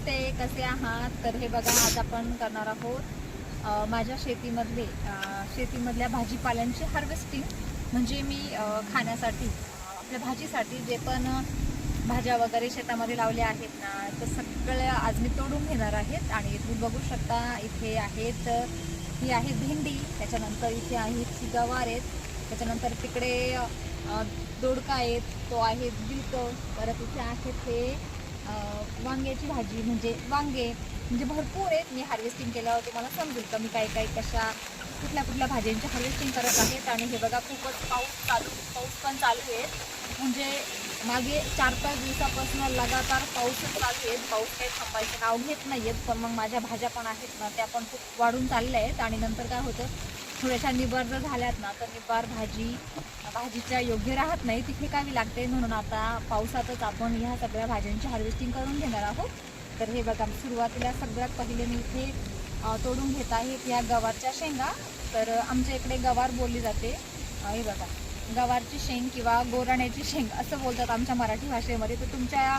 नमस्ते कसे आहात? तर हे बघा आज आपण करणार आहोत माझ्या शेतीमधले शेतीमधल्या भाजीपाल्यांची हार्वेस्टिंग म्हणजे मी खाण्यासाठी आपल्या भाजीसाठी जे पण भाज्या वगैरे शेतामध्ये लावल्या आहेत ना तर सगळ्या आज मी तोडून घेणार आहेत. आणि तुम्ही बघू शकता इथे आहेत ही आहे भेंडी त्याच्यानंतर इथे आहेत गवार आहेत. त्याच्यानंतर तिकडे दोडका आहेत तो आहे गिलक परत इथे आहेत हे वांग्याची भाजी म्हणजे वांगे म्हणजे भरपूर आहेत. मी हार्वेस्टिंग केल्यावर तुम्हाला समजेल का मी काय काय कशा कुठल्या कुठल्या भाज्यांची हार्वेस्टिंग करत आहेत? आणि हे बघा खूपच पाऊस चालू पाऊस पण चालू आहे. म्हणजे मागे चार पाच दिवसापासून लगातार पाऊसच चालू आहेत पाऊस काही थांबायचं नाव घेत नाही आहेत पण मग माझ्या भाज्या पण आहेत ना त्या पण खूप वाढून चालल्या आहेत. आणि नंतर काय होतं थोड्याशा निबार जर झाल्यात ना तर निबार भाजी भाजीच्या योग्य राहत नाही ती फेकावी लागते. म्हणून आता पावसातच आपण ह्या सगळ्या भाज्यांची हार्वेस्टिंग करून घेणार आहोत. तर हे बघा सुरुवातीला सगळ्यात पहिले मी इथे तोडून घेत आहेत या गवारच्या शेंगा. तर आमच्या इकडे गवार बोलली जाते. हे बघा गवारची शेंग किंवा गोराण्याची शेंग असं बोलतात आमच्या मराठी भाषेमध्ये. तर तुमच्या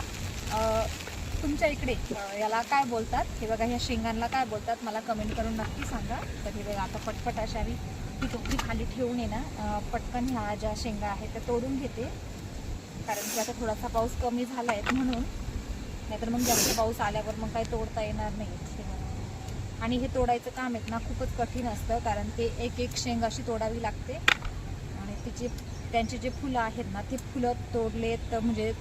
तुमच्या इकडे याला काय बोलतात? हे बघा ह्या शेंगांना काय बोलतात? मला कमेंट करून नक्की सांगा. तर हे बघा आता पटपट अशा मी ती टोपली खाली ठेवून आहे ना पटकन ह्या ज्या शेंगा आहेत त्या तोडून घेते. कारण की आता थोडासा पाऊस कमी झाला आहे म्हणून. नाहीतर मग जास्त पाऊस आल्यावर मग काही तोडता येणार नाही. आणि हे तोडायचं काम आहेत ना खूपच कठीण असतं. कारण ते एक एक शेंग अशी तोडावी लागते. आणि तिचे त्यांचे जे फुलं आहेत ना ते फुलं तोडलेत म्हणजे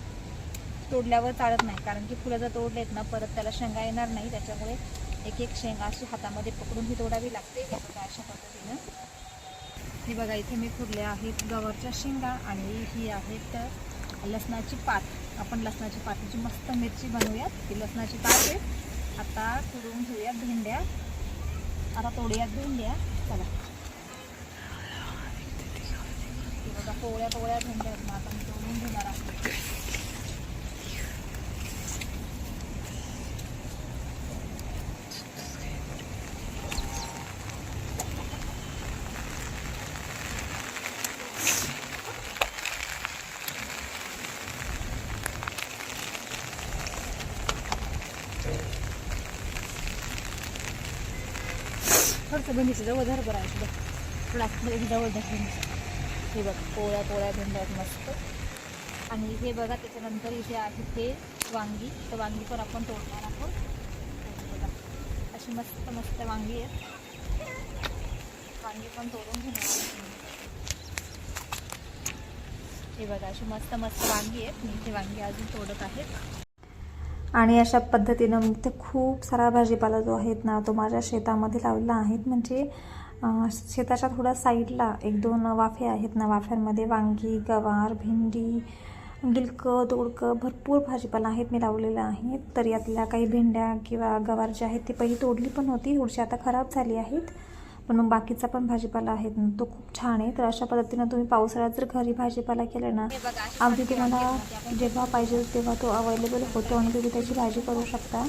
तोडल्यावर चालत नाही. कारण की फुलं जर तोडलेत ना परत त्याला शेंगा येणार नाही. त्याच्यामुळे एक एक शेंगा अशी हातामध्ये पकडून ही तोडावी लागते बघा अशा पद्धतीनं. ही बघा इथे मी फुडले आहेत गवारच्या शेंगा आणि ही आहेत लसणाची पात. आपण लसणाची पातीची मस्त मिरची बनवूयात. ही लसणाची पात आहे. आता कुडून घेऊयात भेंड्या. आता तोडूयात भेंड्या. चला. हे बघा पोळ्या पोळ्या भेंड्या आपण आता मी तोडून घेणार आहोत थोडंसं भेंडीचं जवळ धर बरं आहे थोडा जवळ धर भेंडीचं हे बघा पोळ्या पोळ्या भेंड्या आहेत मस्त. आणि हे बघा त्याच्यानंतर इथे आहे ते वांगी. तर वांगी पण आपण तोडणार आहोत. बघा अशी मस्त मस्त वांगी आहेत वांगी पण तोडून घेणार हे बघा अशी मस्त मस्त वांगी आहेत मी इथे वांगी अजून तोडत आहेत आणि अशा पद्धतीनं मी ते खूप सारा भाजीपाला जो आहेत ना तो माझ्या शेतामध्ये लावलेला आहेत म्हणजे शेताच्या थोड्या साईडला एक दोन वाफे आहेत ना वाफ्यांमध्ये वांगी गवार भेंडी गिलकं दोडकं भरपूर भाजीपाला आहेत मी लावलेला आहेत तर यातल्या काही भेंड्या किंवा गवार जे आहेत ती पहिली तोडली पण होती थोडीशी आता खराब झाली आहेत. पण मग बाकीचा पण भाजीपाला आहे. तो खूप छान आहे. तर अशा पद्धतीनं तुम्ही पावसाळ्यात जर घरी भाजीपाला केला ना अगदी तुम्हाला जेव्हा पाहिजे तेव्हा तो अवेलेबल होतो आणि तुम्ही त्याची भाजी करू शकता.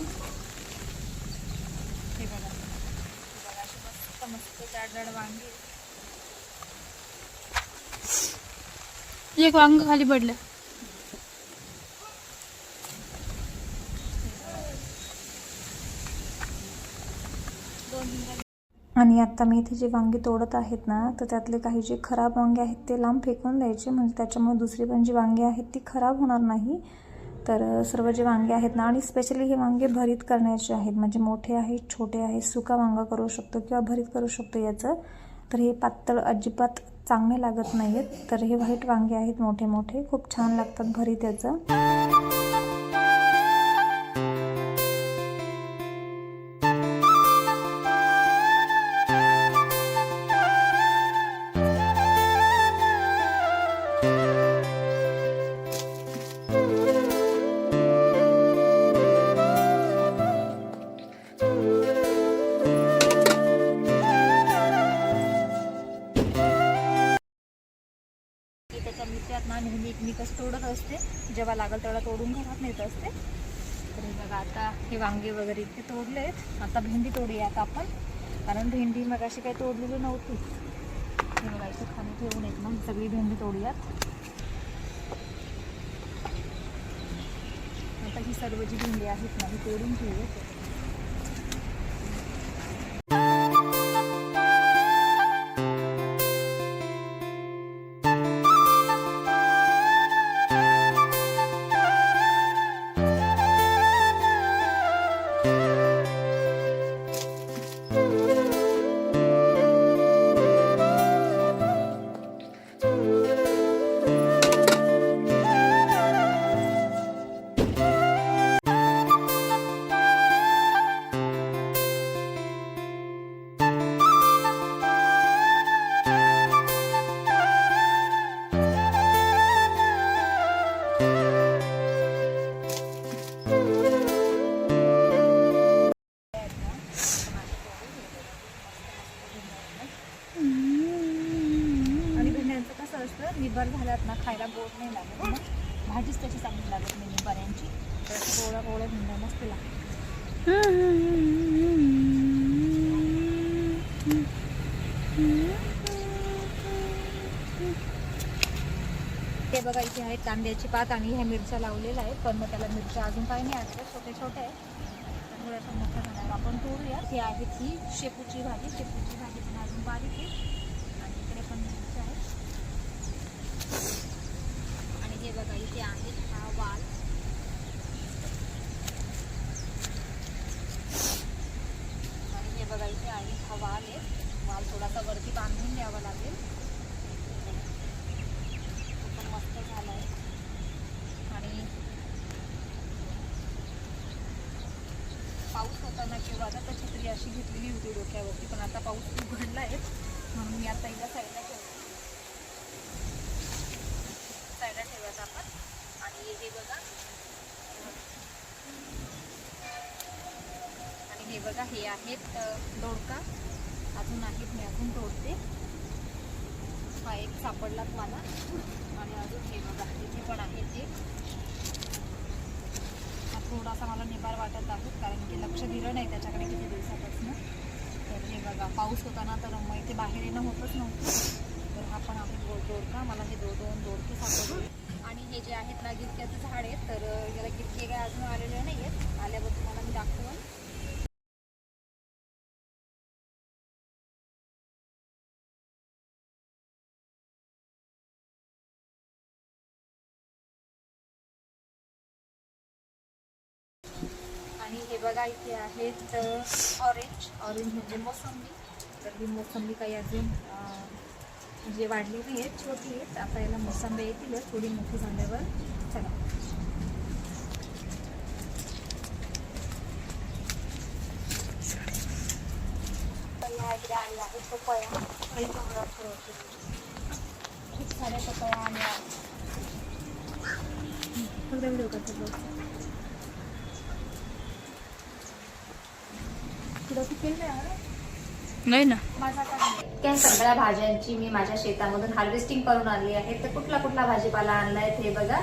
एक वांग खाली पडलं दोन मिनिटं आणि आत्ता मी इथे जे वांगी तोडत आहेत ना तर त्यातले काही जे खराब वांगे आहेत ते लांब फेकून द्यायचे. म्हणजे त्याच्यामुळे दुसरी पण जी वांगी आहेत ती खराब होणार नाही. तर सर्व जे वांगे आहेत ना आणि स्पेशली हे वांगे भरीत करण्याचे आहेत. म्हणजे मोठे आहेत छोटे आहेत सुका वांगा करू शकतो किंवा भरीत करू शकतो याचं. तर हे पातळ अजिबात चांगले लागत नाही आहेत तर हे व्हाईट वांगे आहेत मोठे मोठे खूप छान लागतात भरीत याचं. तोडत असते. जेव्हा लागल तेवढा तोडून घरात नेत असते. तर बघा आता हे वांगे वगैरे इतके तोडले आहेत आता भेंडी तोडूया आता आपण. कारण भेंडी मग अशी काही तोडलेली नव्हती. हे बघा इथे खाली ठेवून येत मग सगळी भेंडी तोडूयात. आता ही सर्व जी भेंडी आहेत ना ही तोडून ठेवू असतं झाल्यात ना खायला गोड नाही लागत. ना भाजीच त्याची चांगली लागत नाही बऱ्यांची तर गोळ्या गोळ्या भेंड्या मस्त लागतात ते बघा इथे आहेत कांद्याची पात आणि ह्या मिरच्या लावलेल्या आहेत. पण मग त्याला मिरच्या अजून काही नाही आहेत छोटे छोटे आहेत. त्यामुळे थोड्याशा मोठ्या झाल्यावर आपण तोडूया. ही आहे ती शेपूची भाजी. शेपूची भाजी पण अजून बारीक आहे आणि इकडे पण मिरच्या आहेत आणि हे बघा इथे आहे हा वाल आणि हे बघा इथे आहे हा वाल आहे. वाल थोडासा वरती बांधून द्यावा लागेल. तो पण मस्त झाला आहे आणि पाऊस होता ना किंवा आता तर छत्री अशी घेतलेली होती डोक्यावरती पण आता पाऊस उघडला आहे म्हणून मी आता हिला साईडला ठेवतो. साईडला ठेवायचा आपण. आणि हे बघा. आणि हे बघा हे आहेत दोडका. अजून आहेत मी अजून तोडते. हा एक सापडलाच मला. आणि अजून हे बघा इथे पण आहे ते. हा थोडासा मला निभार वाटत आहे कारण की लक्ष दिलं नाही त्याच्याकडे किती दिवसापासून. तर हे बघा पाऊस होता ना तर मग इथे बाहेर येणं होतच नव्हतं. तर हा पण गोड दोडका मला हे दो दोन दोडके सापडले आणि हे जे आहेत ना गिरक्याचं झाड आहे तर याला गिरके काय अजून आलेले नाही आहेत आल्यावर तुम्हाला मी दाखवून आणि हे बघा इथे आहेत ऑरेंज ऑरेंज म्हणजे मोसंबी. तर ही मोसंबी काही अजून म्हणजे वाढलेली आहेत छोटी आहेत आता याला मोसंबी येतील थोडी मोठी झाल्यावर चला. पपया आणि चांगला खूप साऱ्या पपया आल्या फक्त व्हिडिओ करतो तुला केलं नाही ना. काय त्या सगळ्या भाज्यांची मी माझ्या शेतामधून हार्वेस्टिंग करून आणली आहे. तर कुठला कुठला भाजीपाला आणलाय हे बघा.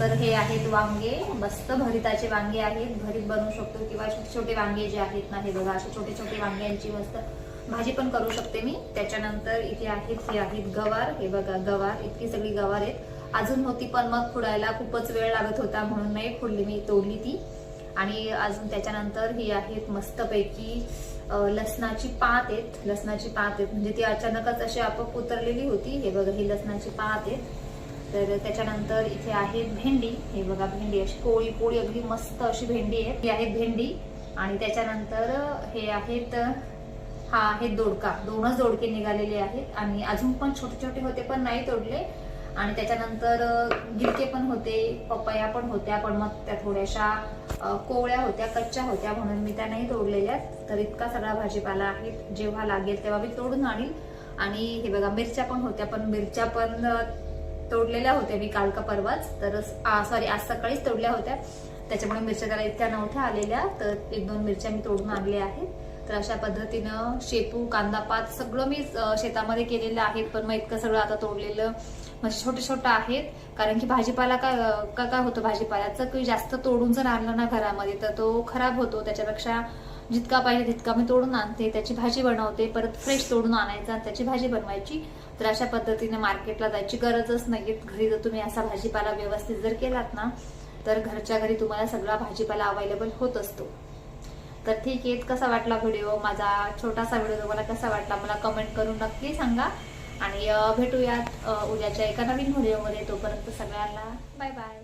तर हे आहेत वांगे. मस्त भरिताचे वांगे आहेत. भरीत बनवू शकतो किंवा छोटे छोटे वांगे जे आहेत ना हे बघा असे छोटे छोटे वांग्यांची मस्त भाजी पण करू शकते मी. त्याच्यानंतर इथे आहेत हे आहेत गवार. हे बघा गवार. इतकी सगळी गवार आहेत. अजून होती पण मग फुडायला खूपच वेळ लागत होता म्हणून नाही फुडली मी तोडली ती. आणि अजून त्याच्यानंतर ही आहेत मस्तपैकी लसणाची पात आहेत लसणाची पात आहेत म्हणजे ती अचानकच अशी आपोआप उतरलेली होती. हे बघा ही लसणाची पात आहेत तर त्याच्यानंतर इथे आहे भेंडी. हे बघा भेंडी अशी पोळी पोळी अगदी मस्त अशी भेंडी आहे ही आहे भेंडी. आणि त्याच्यानंतर हे आहेत हा आहे दोडका. दोनच दोडके निघालेले आहेत. आणि अजून पण छोटे छोटे होते पण नाही तोडले. आणि त्याच्यानंतर गिरके पण होते पपया पण होत्या पण मग त्या थोड्याशा कोवळ्या होत्या कच्च्या होत्या म्हणून मी त्या नाही तोडलेल्या तर इतका सगळा भाजीपाला आहे जेव्हा लागेल तेव्हा मी तोडून आणील आणि हे बघा मिरच्या पण होत्या पण मिरच्या पण तोडलेल्या होत्या मी काल का परवाच. तर सॉरी आज सकाळीच तोडल्या होत्या. त्याच्यामुळे मिरच्या त्याला इतक्या नव्हत्या आलेल्या तर एक दोन मिरच्या मी तोडून आणल्या आहेत. तर अशा पद्धतीनं शेपू कांदा पात सगळं मी शेतामध्ये केलेलं आहे. पण मग इतकं सगळं आता तोडलेलं म्हणजे छोटे छोटं आहेत. कारण की भाजीपाला काय का काय होतं भाजीपाल्याचं की जास्त तोडून जर आणलं ना घरामध्ये तर तो खराब होतो. त्याच्यापेक्षा जितका पाहिजे तितका मी तोडून आणते. त्याची भाजी बनवते. परत फ्रेश तोडून आणायचा आणि त्याची भाजी बनवायची. तर अशा पद्धतीने मार्केटला जायची गरजच नाही घरी जर तुम्ही असा भाजीपाला व्यवस्थित जर केलात ना तर घरच्या घरी तुम्हाला सगळा भाजीपाला अवेलेबल होत असतो. तर ठीक आहे कसा वाटला व्हिडिओ माझा छोटासा व्हिडिओ तुम्हाला कसा वाटला मला कमेंट करून नक्की सांगा. आणि भेटूयात उद्याच्या एका नवीन व्हिडिओमध्ये तोपर्यंत सगळ्यांना बाय बाय